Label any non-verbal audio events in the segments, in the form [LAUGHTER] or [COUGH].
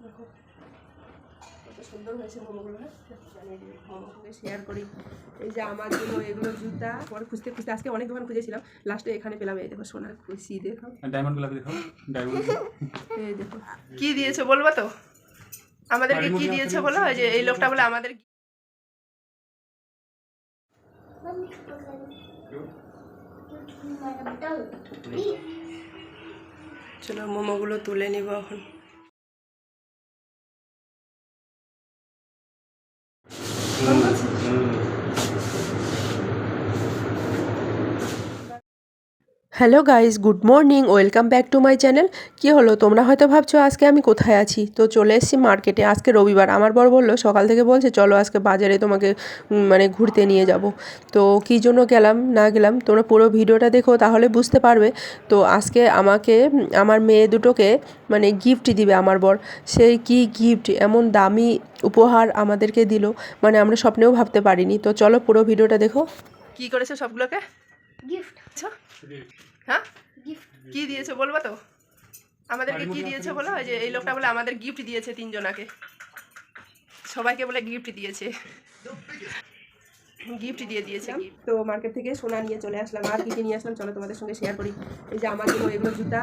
কত সুন্দর হয়েছে মোমোগুলো হ্যাঁ? জানিয়ে দিই মোমোগুলো শেয়ার করি। এই যে আমার জন্য এগুলো জুতা পরে খুঁজতে খুঁজতে আজকে অনেক দোকান খুঁজেছিলাম। লাস্টে এখানে পেলাম এই দেখো সোনার খুশি দেখো। ডায়মন্ড গোলাপি দেখাও ডায়মন্ড এই দেখো কি দিয়েছ বলব তো? আমাদেরকে কি দিয়েছ বলো? ওই যে এই লোকটা বলে আমাদের চলো মোমোগুলো তুলে নিব এখন। Hello guys, good morning, welcome back to my channel. কি হলো? তোমরা হয়তো ভাবছ আজকে আমি কোথায় আছি? তো চলে এসেছি মার্কেটে, আজকে রবিবার। আমার বর বলল, সকাল থেকে বলছে, চলো আজকে বাজারে তোমাকে মানে ঘুরতে নিয়ে যাব। তো কী জন্য গেলাম, না গেলাম, তোমরা পুরো ভিডিওটা দেখো, তাহলে বুঝতে পারবে। তো আজকে আমাকে, আমার মেয়ে দুটোকে মানে গিফট দিবে আমার বর। সেই কি গিফট এমন দামি উপহার আমাদেরকে দিল মানে আমরা স্বপ্নেও ভাবতে পারিনি। তো চলো পুরো ভিডিওটা দেখো। কি করেছে সবগুলোকে? গিফট আচ্ছা। হ্যাঁ? গিফট কি দিয়েছ বলব তো? আমাদেরকে কি দিয়েছে বলো? ওই যে এই লোকটা বলে আমাদের গিফট দিয়েছে তিনজনাকে। সবাইকে বলে গিফট দিয়েছে। গিফট দিয়ে দিয়েছে তো মার্কেট থেকে সোনা নিয়ে চলে আসলাম। আর কি কি নিয়ে আসলাম? চলো তোমাদের সঙ্গে শেয়ার করি। এই যে আমার জন্য এগুলো জুতা।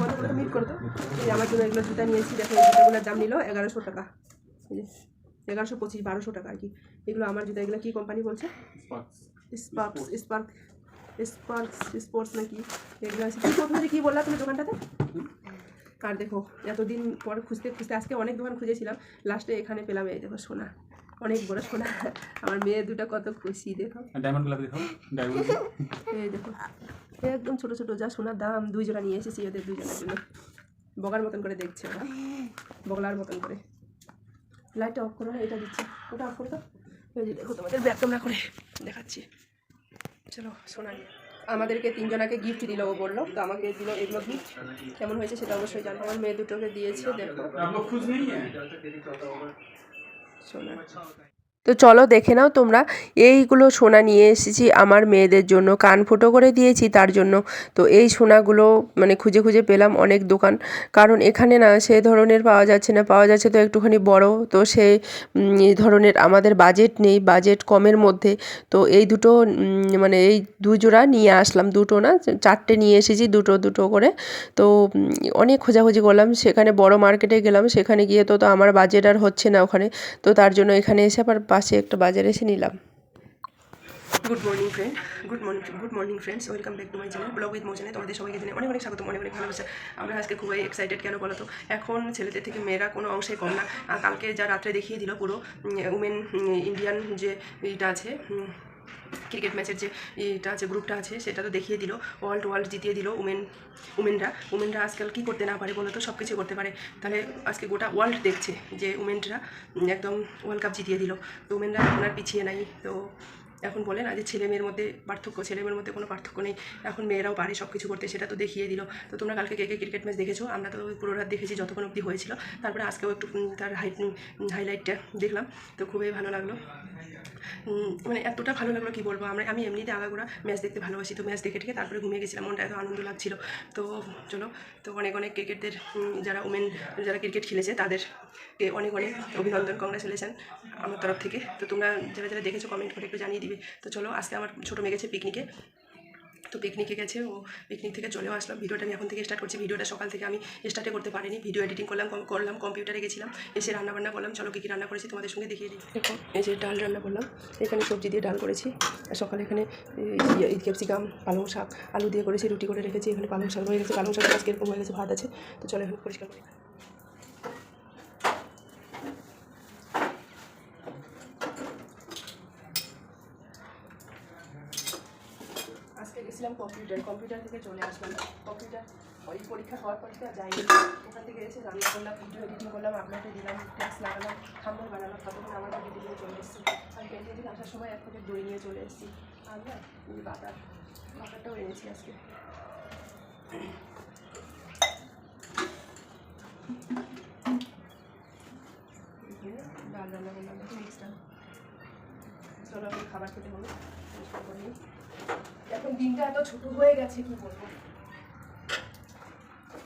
কতগুলো মিট করতো এই আমার জন্য এগুলো জুতা নিয়েছি। দেখো এই জুতাগুলোর দাম নিল এগারোশো টাকা। এগারোশো পঁচিশ বারোশো টাকা আর কি। এগুলো আমার জুতা। এগুলো কি কোম্পানি বলছে? স্পার্কস স্পার্ক স্পার্কস স্পোর্টস নাকি? এগুলো আছে। কি প্রথমে কি বললা তুমি দোকানটাতে? আর দেখো এতদিন পর খুঁজতে খুঁজতে আজকে অনেক দোকান খুঁজেছিলাম লাস্টে এখানে পেলাম এই দেখো সোনা অনেক বড় সোনা আমার মেয়ে দুটো কত খুশি দেখো। ডায়মন্ড এই দেখো একদম ছোট ছোট যা সোনার দাম দুই জোড়া নিয়ে এসেছি ওদের দুজনের জন্য। বগার মতন করে দেখছে ওরা বগলার মতন করে। লাইটটা অফ করো না এটা দিচ্ছে। ওটা অফ করো তো দেখো তোমাদের ব্যাক ক্যামেরা করে দেখাচ্ছি। চলো সোনালি আমাদেরকে তিনজনাকে গিফট দিল ও বলল। তো আমাকে দিল এগুলো গিফট কেমন হয়েছে সেটা অবশ্যই জানব আমার মেয়ে দুটোকে দিয়েছে দেখো। সোনা তো চলো দেখে নাও তোমরা। এইগুলো সোনা নিয়ে এসেছি আমার মেয়েদের জন্য। কান ফুটো করে দিয়েছি তার জন্য। তো এই সোনাগুলো মানে খুঁজে খুঁজে পেলাম অনেক দোকান। কারণ এখানে না সে ধরনের পাওয়া যাচ্ছে না। পাওয়া যাচ্ছে তো একটুখানি বড়। তো এই ধরনের আমাদের বাজেট নেই। বাজেট কমের মধ্যে। তো এই দুটো মানে এই দুজোড়া নিয়ে আসলাম। দুটো না, চারটে নিয়ে এসেছি দুটো দুটো করে। তো অনেক খোঁজাখুঁজি করলাম। সেখানে বড় মার্কেটে গেলাম। সেখানে গিয়ে তো তো আমার বাজেট আর হচ্ছে না ওখানে। তো তার জন্য এখানে এসে আবার পাশে একটা বাজারে এসে নিলাম। Good morning friend good morning good morning friends welcome back to my channel blog with মোশনে তোমাদের সবাইকে জানাই অনেক অনেক স্বাগত, অনেক অনেক ভালোবাসা। আমরা আজকে খুবই এক্সাইটেড কেন বলো তো? এখন ছেলেদের থেকে মেয়েরা কোনো অংশে কম না। কালকে যা রাত্রে দেখিয়ে দিল পুরো উমেন ইন্ডিয়ান যে এটা আছে ক্রিকেট ম্যাচের যে এটা আছে, গ্রুপটা আছে, সেটা তো দেখিয়ে দিল। ওয়ার্ল্ড ওয়ার্ল্ড জিতিয়ে দিল উমেন, উমেনরা। উমেনরা আজকাল কী করতে না পারে বলো তো? সব কিছু করতে পারে। তাহলে আজকে গোটা ওয়ার্ল্ড দেখছে যে উমেনরা একদম ওয়ার্ল্ড কাপ জিতিয়ে দিল। তো উমেনরা এখন আর পিছিয়ে নাই। তো এখন বলে না যে ছেলে মেয়ের মধ্যে পার্থক্য, ছেলে মেয়ের মধ্যে কোনো পার্থক্য নেই। এখন মেয়েরাও পারে সব কিছু করতে, সেটা তো দেখিয়ে দিল। তো তোমরা কালকে কে কে ক্রিকেট ম্যাচ দেখেছ? আমরা তো পুরো রাত দেখেছি, যতক্ষণ অবধি হয়েছিল। তারপরে আজকেও একটু তার হাইলাইটটা দেখলাম। তো খুবই ভালো লাগল। মানে এতটা ভালো লাগল কি বলব? আমরা, আমি এমনিতে আগাগোড়া ম্যাচ দেখতে ভালোবাসি, তো ম্যাচ দেখে টেকে তারপরে ঘুমিয়ে গেছিলাম, মনটা এত আনন্দ লাগছিল। তো চলো, তো অনেক অনেক ক্রিকেটদের যারা উমেন যারা ক্রিকেট খেলেছে, তাদেরকে অনেক অনেক অভিনন্দন কংগ্রেচুলেশন আমার তরফ থেকে। তো তোমরা যারা যারা দেখেছ কমেন্ট করে একটু জানিয়ে দিবে। তো চলো, আজকে আমার ছোটো মেয়ে গেছে পিকনিকে তো পিকনিকে গেছে, ও পিকনিক থেকে চলেও আসলাম। ভিডিওটা আমি এখন থেকে স্টার্ট করছি। ভিডিওটা সকাল থেকে আমি স্টার্টে করতে পারিনি। ভিডিও এডিটিং করলাম করলাম কম্পিউটারে গেছিলাম। এসে রান্না বান্না করলাম। চলো কী কী রান্না করেছি তোমাদের সঙ্গে দেখিয়ে দিই। এই যে ডাল রান্না করলাম। এখানে সবজি দিয়ে ডাল করেছি। সকালে এখানে ক্যাপসিকাম পালং শাক, আলু দিয়ে করেছি, রুটি করে রেখেছি। এখানে পালং শাক হয়ে গেছে। পালং শাক আজকে এরকম হয়ে গেছে, ভাত আছে। তো চলো এখন পরিষ্কার করি আজকে গেছিলাম কম্পিউটার কম্পিউটার থেকে চলে আসলাম। কম্পিউটার ওই পরীক্ষা হওয়ার পর তো আর ওখান থেকে এসে রান্না করলাম ভিডিও এডিটিং করলাম আপলোডে দিলাম ট্যাক্স লাগালাম খাম্বল বানালাম ততক্ষণ আমার বাড়িতে দিয়ে চলে এসেছি। আমি ক্যান্টিন থেকে আসার সময় এক প্যাকেট দই নিয়ে চলে এসেছি। আর না বাটার, বাটারটাও এনেছি আজকে। ডাল রান্না করলাম। মিক্সটা চলো এখন খাবার খেতে হবে পরিষ্কার করে। এখন দিনটা এত ছোট হয়ে গেছে, কি বলব?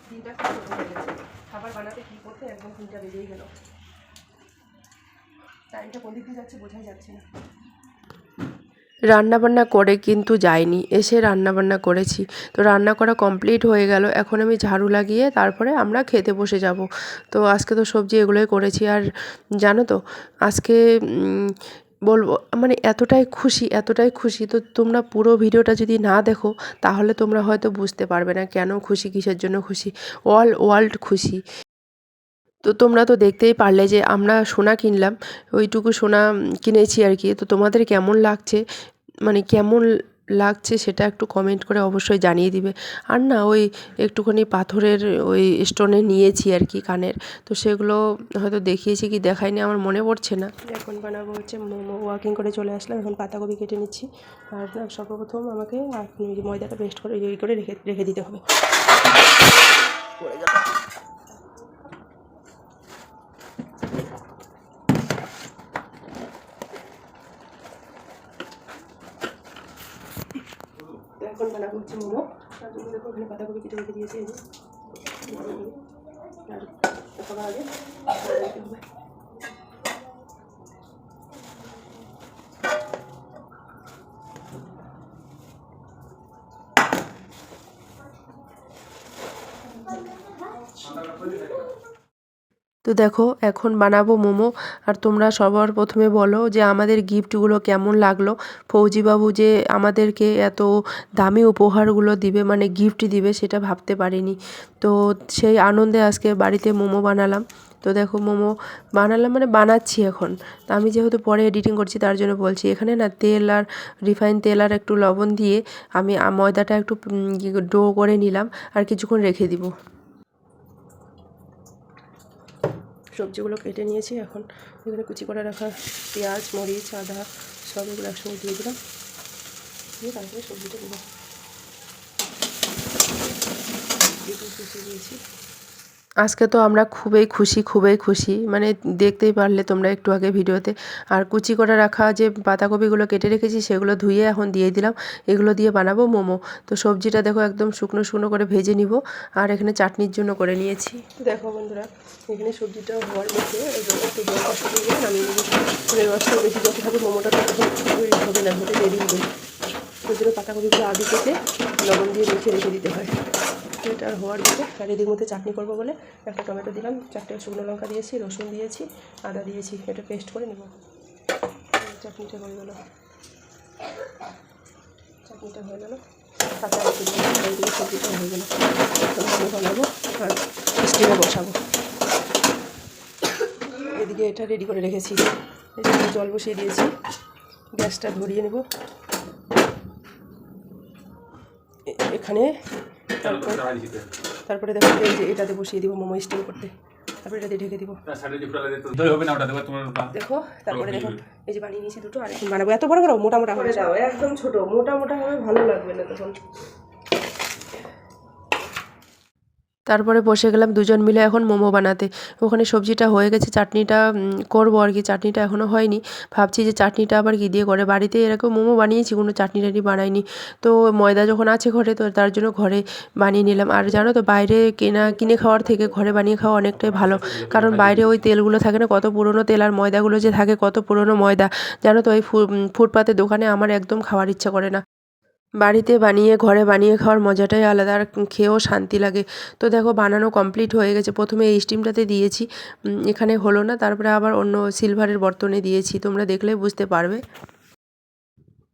দিনটা খুব ছোট হয়ে গেছে। খাবার বানাতে করতে একদম তিনটা বেজেই গেল। টাইমটা কোন দিক দিয়ে যাচ্ছে বোঝাই যাচ্ছে না। রান্নাবান্না করে কিন্তু যাইনি, এসে রান্নাবান্না করেছি। তো রান্না করা কমপ্লিট হয়ে গেল, এখন আমি ঝাড়ু লাগিয়ে তারপরে আমরা খেতে বসে যাব। তো আজকে তো সবজি এগুলোই করেছি, আর জানো তো, আজকে বলব মানে এতটাই খুশি এতটাই খুশি। তো তোমরা পুরো ভিডিওটা যদি না দেখো, তাহলে তোমরা হয়তো বুঝতে পারবে না কেন খুশি, কিসের জন্য খুশি। অল ওয়ার্ল্ড খুশি। তো তোমরা তো দেখতেই পারলে যে আমরা সোনা কিনলাম, ওইটুকু সোনা কিনেছি আর কি। তো তোমাদের কেমন লাগছে? মানে কেমন লাগছে সেটা একটু কমেন্ট করে অবশ্যই জানিয়ে দিবে। আর না, ওই একটুখানি পাথরের ওই স্টোনে নিয়েছি আর কি কানের। তো সেগুলো হয়তো দেখিয়েছি কি দেখাইনি, আমার মনে পড়ছে না। এখন বানাবো হচ্ছে মোমো ওয়াকিং করে চলে আসলাম, এখন পাতাকপি কেটে নিচ্ছি। আর সর্বপ্রথম আমাকে ময়দাটা পেস্ট করে ইয়ে করে রেখে রেখে দিতে হবে। এখন বানাবো হচ্ছে মোমো তার জন্য দেখো ওখানে পাতাকপি কেটে রেখে দিয়েছি আর দিতে হবে। তো দেখো, এখন বানাবো মোমো। আর তোমরা সবার প্রথমে বলো যে আমাদের গিফটগুলো কেমন লাগল। ফৌজিবাবু যে আমাদেরকে এত দামি উপহারগুলো দিবে মানে গিফট দিবে, সেটা ভাবতে পারিনি। তো সেই আনন্দে আজকে বাড়িতে মোমো বানালাম। তো দেখো, মোমো বানালাম মানে বানাচ্ছি এখন। তো আমি যেহেতু পরে এডিটিং করছি, তার জন্য বলছি, এখানে না তেল আর রিফাইন তেল আর একটু লবণ দিয়ে আমি ময়দাটা একটু ডো করে নিলাম। আর কিছুক্ষণ রেখে দিব। সবজিগুলো কেটে নিয়েছি, এখন এখানে কুচি করে রাখা পেঁয়াজ, মরিচ, আদা সব এগুলো একসঙ্গে দিয়ে দিলাম। দিয়ে তারপরে সবজিটা কুচি দিয়েছি আজকে তো আমরা খুবই খুশি খুবই খুশি। মানে দেখতেই পারলে তোমরা একটু আগে ভিডিওতে। আর কুচি করে রাখা যে পাতাকপিগুলো কেটে রেখেছি, সেগুলো ধুয়ে এখন দিয়ে দিলাম। এগুলো দিয়ে বানাবো মোমো। তো সবজিটা দেখো একদম শুকনো শুকনো করে ভেজে নিব। আর এখানে চাটনির জন্য করে নিয়েছি। দেখো বন্ধুরা, এখানে সবজিটা হওয়ার মধ্যে একটু ফুলের রসটা বেশি যত থাকবে মোমোটা হবে না হতে দেরি হবে ওই পাতাকপিগুলো আদি কেটে লবণ দিয়ে মেখে রেখে দিতে হয়। এটা আর হওয়ার দিকে আর মধ্যে চাটনি করব বলে একটা টমেটো দিলাম, চারটে শুকনো লঙ্কা দিয়েছি, রসুন দিয়েছি, আদা দিয়েছি, এটা পেস্ট করে নেব। চাটনিটা হয়ে গেল। চাটনিটা হয়ে গেল। সবজিটা হয়ে গেল। বানাবো আর স্টিমে বসাবো। এদিকে এটা রেডি করে রেখেছি। জল বসিয়ে দিয়েছি। গ্যাসটা ধরিয়ে নেব। এখানে তারপরে দেখো এই যে এটাতে বসিয়ে দিব মোমো স্টিম করতে। তারপরে এটাতে ঢেকে দিব। দেখো তারপরে দেখো এই যে বানিয়ে নিয়েছি দুটো আর এখন বানাবো। এত বড় বড় মোটা মোটা হবে একদম ছোট মোটা মোটা হবে ভালো লাগবে না তখন। তারপরে বসে গেলাম দুজন মিলে এখন মোমো বানাতে। ওখানে সবজিটা হয়ে গেছে, চাটনিটা করব আর কি। চাটনিটা এখনও হয়নি। ভাবছি যে চাটনিটা আবার কী দিয়ে করে? বাড়িতে এরকম মোমো বানিয়েছি, কোনো চাটনি টাটনি বানাইনি। তো ময়দা যখন আছে ঘরে, তো তার জন্য ঘরে বানিয়ে নিলাম। আর জানো তো, বাইরে কেনা, কিনে খাওয়ার থেকে ঘরে বানিয়ে খাওয়া অনেকটাই ভালো। কারণ বাইরে ওই তেলগুলো থাকে না, কত পুরনো তেল আর ময়দাগুলো যে থাকে, কত পুরনো ময়দা। জানো তো, ওই ফুটপাতের দোকানে আমার একদম খাওয়ার ইচ্ছা করে না। বাড়িতে বানিয়ে, ঘরে বানিয়ে খাওয়ার মজাটাই আলাদা আর খেয়েও শান্তি লাগে। তো দেখো, বানানো কমপ্লিট হয়ে গেছে। প্রথমে এই স্টিমটাতে দিয়েছি। এখানে হলো না, তারপরে আবার অন্য সিলভারের বর্তনে দিয়েছি। তোমরা দেখলেই বুঝতে পারবে।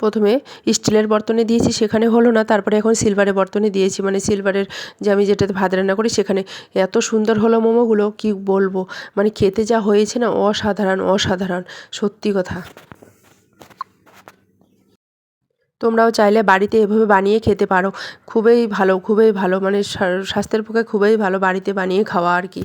প্রথমে স্টিলের বর্তনে দিয়েছি, সেখানে হলো না, তারপরে এখন সিলভারের বর্তনে দিয়েছি। মানে সিলভারের যে আমি যেটাতে ভাত রান্না করি, সেখানে এত সুন্দর হলো মোমোগুলো, কি বলব? মানে খেতে যা হয়েছে না, অসাধারণ অসাধারণ। সত্যি কথা। তোমরাও চাইলে বাড়িতে এভাবে বানিয়ে খেতে পারো। খুবই ভালো খুবই ভালো। মানে স্বাস্থ্যের পক্ষে খুবই ভালো বাড়িতে বানিয়ে খাওয়া আর কি।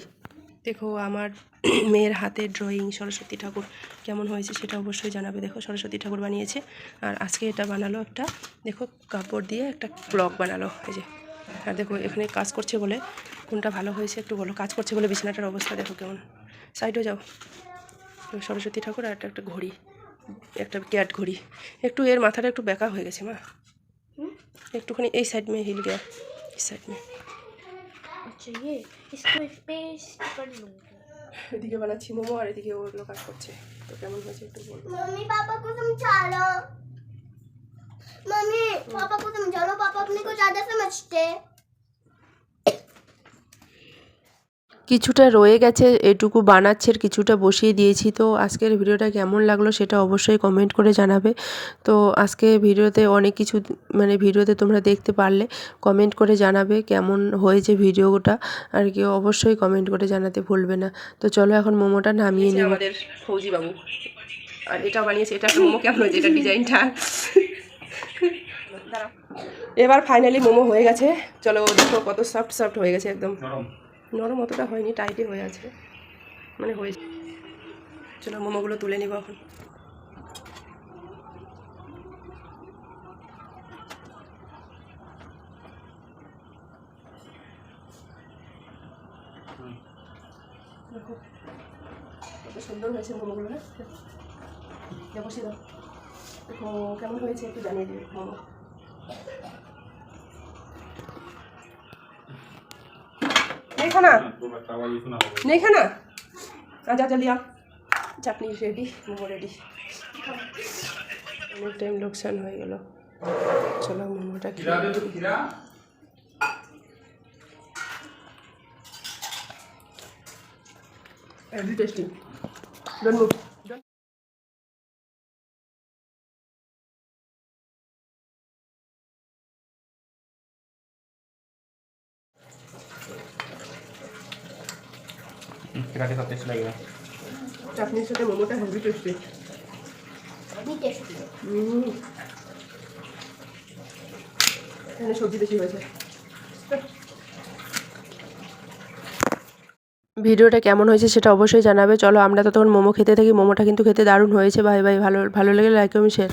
দেখো, আমার [CLEARS THROAT] মেয়ের হাতে ড্রয়িং সরস্বতী ঠাকুর কেমন হয়েছে সেটা অবশ্যই জানাবে। দেখো, সরস্বতী ঠাকুর বানিয়েছে। আর আজকে এটা বানালো একটা, দেখো, কাপড় দিয়ে একটা ব্লক বানালো। এই যে, আর দেখো, এখানে কাজ করছে বলে কোনটা ভালো হয়েছে একটু বলো। কাজ করছে বলে বিছানাটার অবস্থা দেখো কেমন। সাইডও যাও। সরস্বতী ঠাকুর আর একটা একটা ঘড়ি। একটা ক্যাট ঘড়ি একটু এর মাথাটা একটু বেঁকা হয়ে গেছে মা একটুখানি এই সাইড মে হিল গিয়া इस साइड में चाहिए इसको पेस्ट कर लूँगी এদিকে বানাচ্ছি মোমো আর এদিকে ওগুলো কাজ করছে তো কেমন হয়েছে একটু বলবো मम्मी पापा को समझा लो मम्मी पापा को समझा लो पापा अपने को ज्यादा समझते কিছুটা রয়ে গেছে এটুকু বানাচ্ছে আর কিছুটা বসিয়ে দিয়েছি। তো আজকের ভিডিওটা কেমন লাগল সেটা অবশ্যই কমেন্ট করে জানাবে। তো আজকে ভিডিওতে অনেক কিছু মানে ভিডিওতে তোমরা দেখতে পারলে কমেন্ট করে জানাবে কেমন হয়েছে ভিডিওটা। আর কি অবশ্যই কমেন্ট করে জানাতে ভুলবে না। তো চলো এখন মোমোটা নামিয়ে নিই। আমাদের ফৌজি বাবু আর এটা বানিয়েছে এটা মোমো কেমন হয়েছে এটা ডিজাইনটা? এবার ফাইনালি মোমো হয়ে গেছে। চলো দেখো কত সফট সফট হয়ে গেছে একদম। নরম অতটা হয়নি টাইটই হয়ে আছে। মানে হয়েছে। চলো মোমোগুলো তুলে নিব এখন। কত সুন্দর হয়েছে মোমোগুলো, না? দেখো কেমন হয়েছে একটু জানিয়ে দিবে মোমো। খানা নেই খানা যা যা লিয়া। চাটনি রেডি মোমো রেডি অনেক টাইম লোকসান হয়ে গেল। চলো মোমোটা টেস্টি ডোন্ট মুভ তো টেস্ট চাটনির সাথে মোমোটা হেভি টেস্টি হেভি টেস্টি এখানে সবজি বেশি হয়েছে। ভিডিওটা কেমন হয়েছে সেটা অবশ্যই জানাবে। চলো আমরা তখন মোমো খেতে থাকি। মোমোটা কিন্তু খেতে দারুণ হয়েছে। ভাই ভাই ভালো ভালো লেগে লাইক আমি শেয়ার